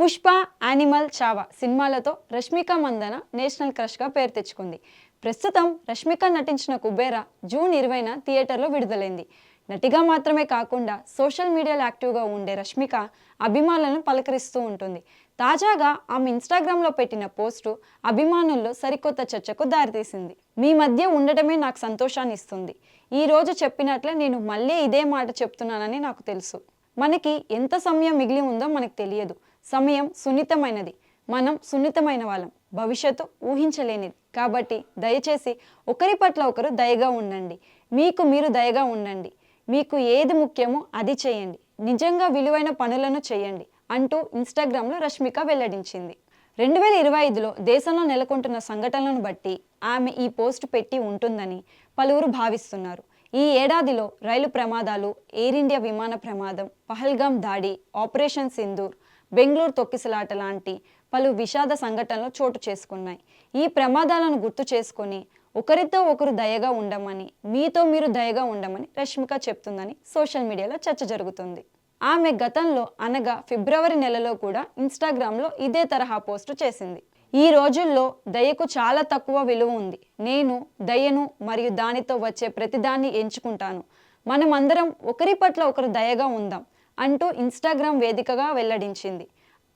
Pushpa animal Chhaava సినిమాలతో Rashmika Mandanna national క్రష్గా పేరు తెచ్చుకుంది. ప్రస్తుతం రష్మిక నటించిన కుబేరా జూన్ ఇరవైన థియేటర్లో విడుదలైంది. నటిగా మాత్రమే కాకుండా సోషల్ మీడియాలో యాక్టివ్గా ఉండే రష్మిక అభిమానులను పలకరిస్తూ ఉంటుంది. తాజాగా ఆమె ఇన్స్టాగ్రామ్లో పెట్టిన పోస్టు అభిమానుల్లో సరికొత్త చర్చకు దారితీసింది. మీ మధ్య ఉండటమే నాకు సంతోషాన్ని ఇస్తుంది. ఈరోజు చెప్పినట్లే నేను మళ్ళీ ఇదే మాట చెప్తున్నానని నాకు తెలుసు. మనకి ఎంత సమయం మిగిలి ఉందో మనకు తెలియదు. సమయం సున్నితమైనది. మనం సున్నితమైన వాళ్ళం. భవిష్యత్తు ఊహించలేనిది. కాబట్టి దయచేసి ఒకరి పట్ల ఒకరు దయగా ఉండండి. మీకు మీరు దయగా ఉండండి. మీకు ఏది ముఖ్యమో అది చేయండి. నిజంగా విలువైన పనులను చేయండి అంటూ ఇన్స్టాగ్రామ్లో రష్మిక వెల్లడించింది. రెండు వేల ఇరవై ఐదులో దేశంలో నెలకొంటున్న సంఘటనలను బట్టి ఆమె ఈ పోస్ట్ పెట్టి ఉంటుందని పలువురు భావిస్తున్నారు. ఈ ఏడాదిలో రైలు ప్రమాదాలు ఎయిర్ ఇండియా విమాన ప్రమాదం పహల్గామ్ దాడి ఆపరేషన్ సింధూర్ బెంగళూరు తొక్కిసలాట లాంటి పలు విషాద సంఘటనలు చోటు చేసుకున్నాయి. ఈ ప్రమాదాలను గుర్తు చేసుకొని ఒకరితో ఒకరు దయగా ఉండమని మీతో మీరు దయగా ఉండమని రష్మిక చెప్తుందని సోషల్ మీడియాలో చర్చ జరుగుతుంది. ఆమె గతంలో అనగా ఫిబ్రవరి నెలలో కూడా ఇన్స్టాగ్రామ్లో ఇదే తరహా పోస్టు చేసింది. ఈ రోజుల్లో దయకు చాలా తక్కువ విలువ ఉంది. నేను దయను మరియు దానితో వచ్చే ప్రతిదాన్ని ఎంచుకుంటాను. మనమందరం ఒకరి పట్ల ఒకరు దయగా ఉందాం. అంటూ ఇన్స్టాగ్రామ్ వేదికగా వెల్లడించింది.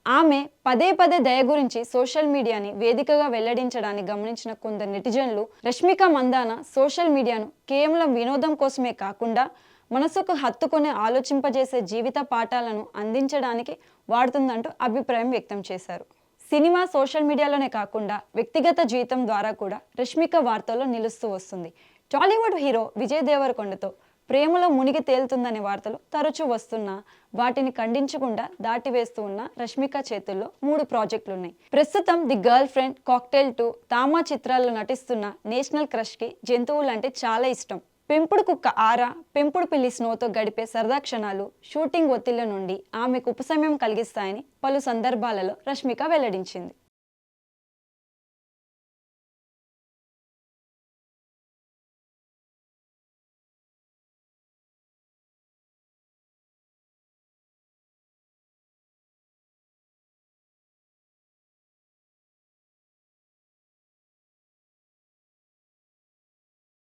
ఆమె పదే పదే దయ గురించి సోషల్ మీడియాని వేదికగా వెల్లడించడాన్ని గమనించిన కొందరు నెటిజన్లు రష్మిక మందాన సోషల్ మీడియాను కేవలం వినోదం కోసమే కాకుండా మనసుకు హత్తుకునే ఆలోచింపజేసే జీవిత పాఠాలను అందించడానికి వాడుతుందంటూ అభిప్రాయం వ్యక్తం చేశారు. సినిమా సోషల్ మీడియాలోనే కాకుండా వ్యక్తిగత జీవితం ద్వారా కూడా రష్మిక వార్తల్లో నిలుస్తూ వస్తుంది. టాలీవుడ్ హీరో విజయ్ దేవరకొండతో ప్రేమలో మునిగి తేలుతుందనే వార్తలు తరచూ వస్తున్నా వాటిని ఖండించకుండా దాటివేస్తూ ఉన్న రష్మిక చేతుల్లో మూడు ప్రాజెక్టులున్నాయి. ప్రస్తుతం the girlfriend cocktail two Thama చిత్రాల్లో నటిస్తున్న నేషనల్ క్రష్కి జంతువులు అంటే చాలా ఇష్టం. పెంపుడు కుక్క ఆరా పెంపుడు పిల్లి స్నోతో గడిపే సరదా క్షణాలు షూటింగ్ ఒత్తిళ్ళ నుండి ఆమెకు ఉపశమయం కలిగిస్తాయని పలు సందర్భాలలో రష్మిక వెల్లడించింది.